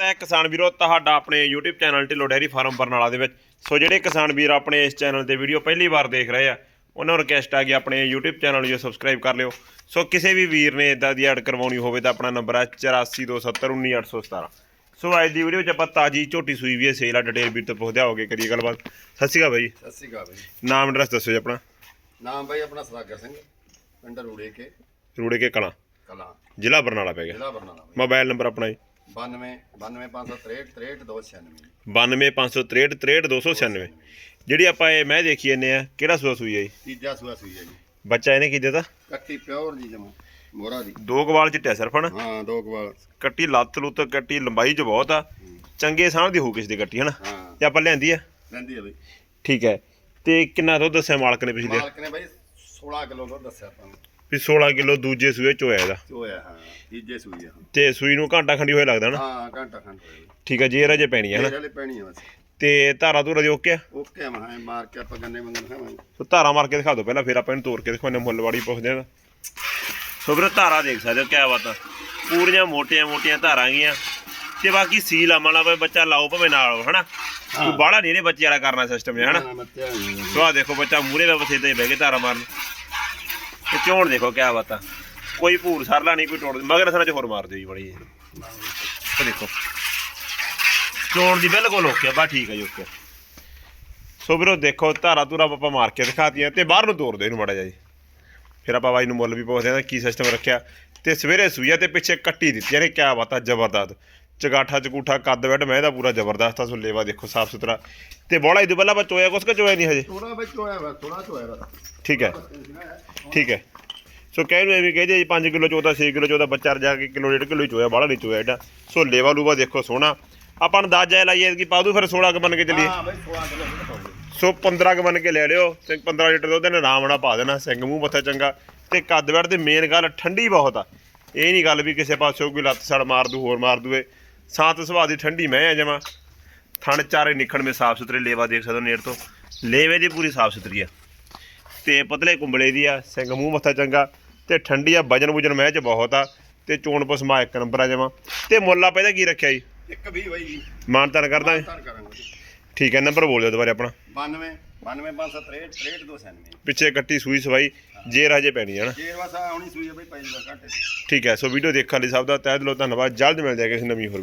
ਹੈ ਕਿਸਾਨ ਵੀਰੋ ਤੁਹਾਡਾ ਆਪਣੇ YouTube channel Dhillon dairy farm Barnala ਦੇ ਵਿੱਚ। ਸੋ ਜਿਹੜੇ ਕਿਸਾਨ ਵੀਰ ਆਪਣੇ ਇਸ ਚੈਨਲ ਤੇ ਵੀਡੀਓ ਪਹਿਲੀ ਵਾਰ ਦੇਖ ਰਹੇ ਆ ਉਹਨਾਂ ਨੂੰ ਰਿਕਵੈਸਟ ਆ ਕਿ ਆਪਣੇ YouTube ਚੈਨਲ ਨੂੰ ਸਬਸਕ੍ਰਾਈਬ ਕਰ ਲਿਓ। ਸੋ ਕਿਸੇ ਵੀ ਵੀਰ ਨੇ ਇਦਾਂ ਦੀ ਐਡ ਕਰਵਾਉਣੀ ਹੋਵੇ ਤਾਂ ਆਪਣਾ ਨੰਬਰ ਹੈ 8427191817 ਸੋ ਅੱਜ ਦੀ ਵੀਡੀਓ 'ਚ ਆਪਾਂ ਤਾਜੀ ਝੋਟੀ ਸੂਈ ਵੀ ਹੈ ਸੇਲ ਆ ਡਿਟੇਲ ਵੀਰ ਤੋਂ ਪੁੱਛਦੇ ਹੋਗੇ ਕਰੀਏ ਗੱਲਬਾਤ। ਸਤਿ ਸ਼੍ਰੀ ਅਕਾਲ ਬਾਈ। ਜੀ। ਸਤਿ ਸ਼੍ਰੀ ਅਕਾਲ ਬਾਈ। ਨਾਮ ਐਡਰੈਸ ਦੱਸੋ ਜੀ ਆਪਣਾ। ਨਾਮ ਬਾਈ ਆਪਣਾ ਸਦਾਗਰ ਸਿੰਘ ਪਿੰਡ ਰੂੜੇ ਕੇ ਰੂੜੇ ਕੇ ਕਲਾਂ। ਕਲਾਂ। ਜ਼ਿਲ੍ਹਾ ਬਰਨਾਲਾ ਪੈ ਗਿਆ। ਜ਼ਿਲ੍ਹਾ ਬਰਨਾਲਾ ਮੋਬਾਈਲ ਨੰਬਰ ਆਪਣਾ ਜੀ। 92 92563 63296 9253 63296 ਜਿਹੜੀ ਆਪਾਂ ਇਹ ਮੈਂ ਦੇਖੀ ਜਾਂਦੇ ਆ ਕਿਹੜਾ ਸੂਆ ਸੂਈ ਹੈ ਜੀ? ਤੀਜਾ ਸੂਆ ਸੂਈ ਹੈ ਜੀ। ਬੱਚਾ ਇਹਨੇ ਕੀ ਦਿੱਤਾ? ਕੱਟੀ ਪਿਓਰ ਜੀ ਜਮਾ ਮੋਹਰਾ ਦੀ ਦੋ ਕਵਾਲ ਚਿੱਟਿਆ ਸਿਰਫ ਹਨਾ? ਹਾਂ ਦੋ ਕਵਾਲ ਕੱਟੀ ਲੱਤ ਲੁੱਤ ਕੱਟੀ ਲੰਬਾਈ ਚ ਬਹੁਤ ਆ। ਚੰਗੇ ਸਾਹ ਦੀ ਹੋ ਕਿਸ ਦੀ ਕੱਟੀ ਹਨਾ? ਤੇ ਆਪਾਂ ਲਿਆਂਦੀ ਆ? ਲੈਂਦੀ ਹੈ ਬਾਈ। ਠੀਕ ਹੈ। ਤੇ ਕਿੰਨਾ ਦੁੱਧ ਦੱਸਿਆ ਮਾਲਕ ਨੇ ਪਿਛਲੇ ਮਾਲਕ ਨੇ ਬਾਈ 16 ਕਿਲੋ ਦੁੱਧ ਦੱਸਿਆ ਤੁਹਾਨੂੰ ਵੀ 16 ਕਿਲੋ ਦੂਜੇ ਸੂਏ ਇਹਦਾ। ਚੋਇਆ ਹਾਂ ਤੀਜੇ ਸੂਈ ਆ ਤੇ ਸੂਈ ਨੂੰ ਘੰਟਾ ਖੰਡੀ ਹੋਇਆ ਲੱਗਦਾ ਨਾ? ਹਾਂ ਘੰਟਾ ਖੰਡ ਹੋਇਆ। ਠੀਕ ਹੈ ਜੇ ਰਜੇ ਪੈਣੀ ਹੈ ਪੈਣੀ ਆ ਬਸ। ਤੇ ਧਾਰਾ ਧੂਰਾ ਦੀ ਓਕੇ ਆ? ਓਕੇ ਆ ਮੈਂ ਮਾਰ ਕੇ ਆਪਾਂ ਗੰਨੇ ਮੰਗਣ ਖਾਵਾਂਗੇ। ਸੋ ਧਾਰਾ ਮਾਰ ਕੇ ਦਿਖਾ ਦਿਓ ਪਹਿਲਾਂ ਫਿਰ ਆਪਾਂ ਇਹਨੂੰ ਤੋੜ ਕੇ ਦਿਖਾਉਂਦੇ ਮੁੱਲਵਾੜੀ ਪੁੱਛਦੇ ਹਾਂ। ਸੋ ਵੀਰੋ ਧਾਰਾ ਦੇਖ ਸਕਦੇ ਹੋ ਕਿਆ ਬਾਤ ਆ। ਪੂਰੀਆਂ ਮੋਟੀਆਂ ਮੋਟੀਆਂ ਧਾਰਾਂ ਗੀਆਂ। ਤੇ ਬਾਕੀ ਸੀਲ ਆਮਲਾ ਭਾਵੇਂ ਬੱਚਾ ਲਾਓ ਭਾਵੇਂ ਨਾਲ ਹਨਾ? ਕੋਈ ਬਾਹਲਾ ਨਹੀਂ ਇਹਨੇ ਬੱਚੇ ਵਾਲਾ ਕਰਨਾ ਸਿਸਟਮ ਹੈ ਹਨਾ। ਸੋ ਆ ਦੇਖੋ ਬੱਚਾ ਮੂਰੇ ਦਾ ਬਸੇ ਤੇ ਬਹਿ ਕੇ ਧਾਰਾ ਮਾਰਨ। ਤੇ ਚੋਣ ਦੇਖੋ ਕਿਆ ਬਾਤ। ਆ ਕੋਈ ਭੂਰ ਸਰਲਾ ਨਹੀਂ ਕੋਈ ਟੋੜ ਮਗਰ ਸਰਾਂ ਚ ਹੋਰ ਮਾਰ ਦਿਓ ਜੀ ਬੜੀ। ਇਹ ਦੇਖੋ। ਚੋਣ ਦੀ ਬਿਲਕੁਲ ਓਕੇ ਆ, ਠੀਕ ਹੈ ਜੀ ਓਕੇ ਸੋ ਵੀਰੋ ਦੇਖੋ ਧਾਰਾ ਧੂਰਾ ਆਪਾਂ ਮਾਰ ਕੇ ਦਿਖਾਤੀਆਂ ਤੇ ਬਾਹਰ ਨੂੰ ਤੋੜ ਦੇ ਇਹਨੂੰ ਮਾੜਾ ਜਿਹਾ ਜੀ। ਫਿਰ ਆਪਾਂ ਬਾਈ ਨੂੰ ਮੁੱਲ ਵੀ ਪੁੱਛਦੇ ਹਾਂ ਕੀ ਸਿਸਟਮ ਰੱਖਿਆ। ਤੇ ਸਵੇਰੇ ਸੂਈਆ ਤੇ ਪਿੱਛੇ ਕੱਟੀ ਦਿੱਤੀ ਯਾਨੀ ਕਿਆ ਬਾਤ ਆ ਜ਼ਬਰਦਸਤ। ਚਗਾਠਾ ਚਗੂਠਾ ਕੱਦ ਬੈਡ ਮੈਂ ਦਾ ਪੂਰਾ ਜ਼ਬਰਦਸਤ ਆ ਸੋ ਲੇਵਾ ਦੇਖੋ ਸਾਫ਼ ਸੁਥਰਾ। ਤੇ ਬੋਲਾ ਇਹਦੇ ਪਹਿਲਾਂ ਆਪਾਂ ਚੋਇਆ ਕੁਛ ਕਿ ਚੋਇਆ ਨਹੀਂ ਹਜੇ? ਥੋੜਾ ਵਿੱਚ ਹੋਇਆ ਵਾ ਥੋੜਾ ਚੋਇਆ ਵਾ। ਠੀਕ ਹੈ। ਠੀਕ ਹੈ। ਸੋ ਕਹਿ ਨੂੰ ਐਵੇਂ ਕਹਦੇ ਜੀ 5 ਕਿਲੋ ਚੋਦਾ 6 ਕਿਲੋ ਚੋਦਾ ਬੱਚਾ ਰਜਾ ਕੇ ਕਿਲੋ ਡੇਢ ਕਿਲੋ ਹੀ ਚੋਇਆ ਬਾਹਲਾ ਨਹੀਂ ਚੋਇਆ ਐਡਾ ਸੋ ਲੇਵਾ ਲੂਵਾ ਦੇਖੋ ਸੋਹਣਾ। ਆਪਾਂ ਨੂੰ ਦਾਜਾ ਲਾਈਏ ਕਿ ਪਾਦੂ ਫਿਰ 16 ਕ ਬਣ ਕੇ ਚੱਲੀਏ। ਹਾਂ ਬਾਈ 16 ਕਿਲੋ ਸੋ 15 ਕ ਬਣ ਕੇ ਲੈ ਲਿਓ ਤੇ 15 ਲੀਟਰ ਦੁੱਧ ਨੇ ਆਰਾਮ ਨਾਲ ਪਾ ਦੇਣਾ ਸਿੰਘ ਮੂੰਹ ਮੱਥਾ ਚੰਗਾ। ਤੇ ਕੱਦ ਬੈਠ ਤੇ ਮੇਨ ਗੱਲ ਠੰਡੀ ਬਹੁਤ ਆ। ਇਹ ਨਹੀਂ ਗੱਲ ਵੀ ਕਿਸੇ ਪਾਸੋਂ ਕੋਈ ਲੱਤ ਸੜ ਮਾਰ ਦੂ ਹੋਰ ਮਾਰ ਦੂਏ ਸਾਤ ਸੁਭਾਅ ਦੀ ਠੰਡੀ ਮੈਂ ਆ ਜਮਾ। ਥਣ ਚਾਰੇ ਨਿਖਣ ਮੇ ਸਾਫ਼ ਸੁਥਰੇ ਲੇਵਾ ਦੇਖ ਸਕਦੇ ਹੋ ਨੇੜ ਤੋਂ। ਲੇਵੇ ਦੀ ਪੂਰੀ ਸਾਫ਼ ਸੁਥਰੀ ਆ। ਤੇ ਪਤਲੇ ਕੁੰਬਲੇ ਦੀ ਆ ਸਿੰਘ ਮੂੰਹ ਮੱਥਾ ਚੰਗਾ। ਤੇ ਠੰਡੀ ਆ ਵਜਨ ਵੁਜਨ ਮੈਂ ਚ ਬਹੁਤ ਆ। ਤੇ ਚੋਣ ਪਸਮਾ ਇੱਕ ਨੰਬਰ ਆ ਜਮਾ। ਤੇ ਮੁੱਲ ਆਪਾਂ ਇਹਦਾ ਕੀ ਰੱਖਿਆ ਜੀ? ਇੱਕ ਵੀ ਬਾਈ ਜੀ। ਮਾਨਤਨ ਕਰਦਾ ਧੰਨ ਕਰਾਂਗੇ ਠੀਕ ਹੈ ਨੰਬਰ ਬੋਲ ਦਿਓ ਦੁਬਾਰੇ ਆਪਣਾ। 92 92563 63296 ਪਿੱਛੇ ਕੱਟੀ ਸੂਈ ਸਵਾਈ ਜੇਰ ਹਜੇ ਪੈਣੀ ਹੈ ਨਾ। ਜੇਰ ਵਾਸਾ ਆਉਣੀ ਸੂਈ ਆ ਬਈ ਪਹਿਲੀ ਵਾਰ ਘੱਟ। ਠੀਕ ਹੈ ਸੋ ਵੀਡੀਓ ਦੇਖਣ ਲਈ ਸਭ ਦਾ ਤਹਿ ਦਿਲੋਂ ਧੰਨਵਾਦ। ਜਲਦ ਮਿਲਦੇ ਹਾਂ ਕਿਸੇ ਨਵੀਂ ਹੋਰ